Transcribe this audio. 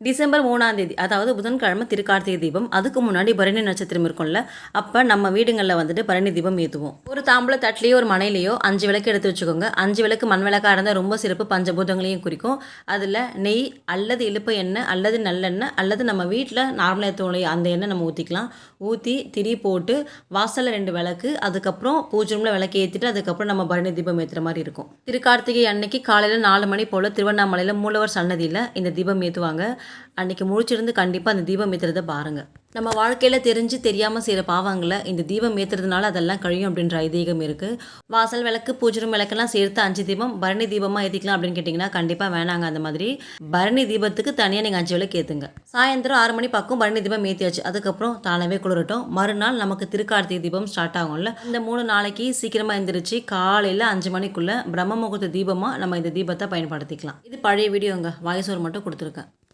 December மூணாம் தேதி அதாவது புதன்கிழமை திருக்கார்த்திகை தீபம் அதுக்கு முன்னாடி பரணி நட்சத்திரம் இருக்கும்ல அப்போ நம்ம வீடுங்களில் வந்துட்டு பரணி தீபம் ஏற்றுவோம் ஒரு தாம்பூல தட்டிலையோ ஒரு மனையிலையோ அஞ்சு விளக்கு எடுத்து வச்சுக்கோங்க. அஞ்சு விளக்கு மண் விளக்காக இருந்தால் ரொம்ப சிறப்பு பஞ்சபூதங்களையும் குறிக்கும். அதில் நெய் அல்லது இழுப்பு எண்ணெய் அல்லது நல்லெண்ணெய் அல்லது நம்ம வீட்டில் நார்மலாக ஏற்றுவோம் அந்த எண்ணெய் நம்ம ஊற்றிக்கலாம் ஊற்றி திரி போட்டு வாசலில் ரெண்டு விளக்கு அதுக்கப்புறம் பூஜை ரூமில் விளக்கு ஏற்றிட்டு அதுக்கப்புறம் நம்ம பரணி தீபம் ஏற்றுற மாதிரி இருக்கும். திருக்கார்த்திகை அன்னைக்கு காலையில் நாலு மணி போல் திருவண்ணாமலையில் மூலவர் சன்னதியில் இந்த தீபம் ஏற்றுவாங்க அன்னைக்கு முழிச்சிருந்து கண்டிப்பாக அந்த தீபம் ஏற்றுறதை பாருங்கள் நம்ம வாழ்க்கையில் தெரிஞ்சு தெரியாமல் செய்கிற பாவங்களை இந்த தீபம் ஏற்றுறதுனால அதெல்லாம் கழியும் அப்படின்ற ஐதீகம் இருக்குது வாசல் விளக்கு பூஜை ரூம் விளக்கெல்லாம் சேர்த்து அஞ்சு தீபம் பரணி தீபமாக ஏற்றிக்கலாம் அப்படின்னு கேட்டிங்கன்னா கண்டிப்பாக வேணாங்க அந்த மாதிரி. பரணி தீபத்துக்கு தனியாக நீங்கள் அஞ்சு விளக்கு ஏற்றுங்க சாயந்தரம் ஆறு மணி பக்கம் பரணி தீபம் ஏற்றியாச்சு அதுக்கப்புறம் தானவே குளிரட்டும். மறுநாள் நமக்கு திருக்கார்த்திகை தீபம் ஸ்டார்ட் ஆகும்ல. இந்த மூணு நாளைக்கு சீக்கிரமாக எந்திரிச்சு காலையில் அஞ்சு மணிக்குள்ளே பிரம்ம முகூர்த்த தீபமாக நம்ம இந்த தீபத்தை பயன்படுத்திக்கலாம். இது பழைய வீடியோங்க. வாய்ஸ் ஓவர் மட்டும் கொடுத்துருக்கேன்.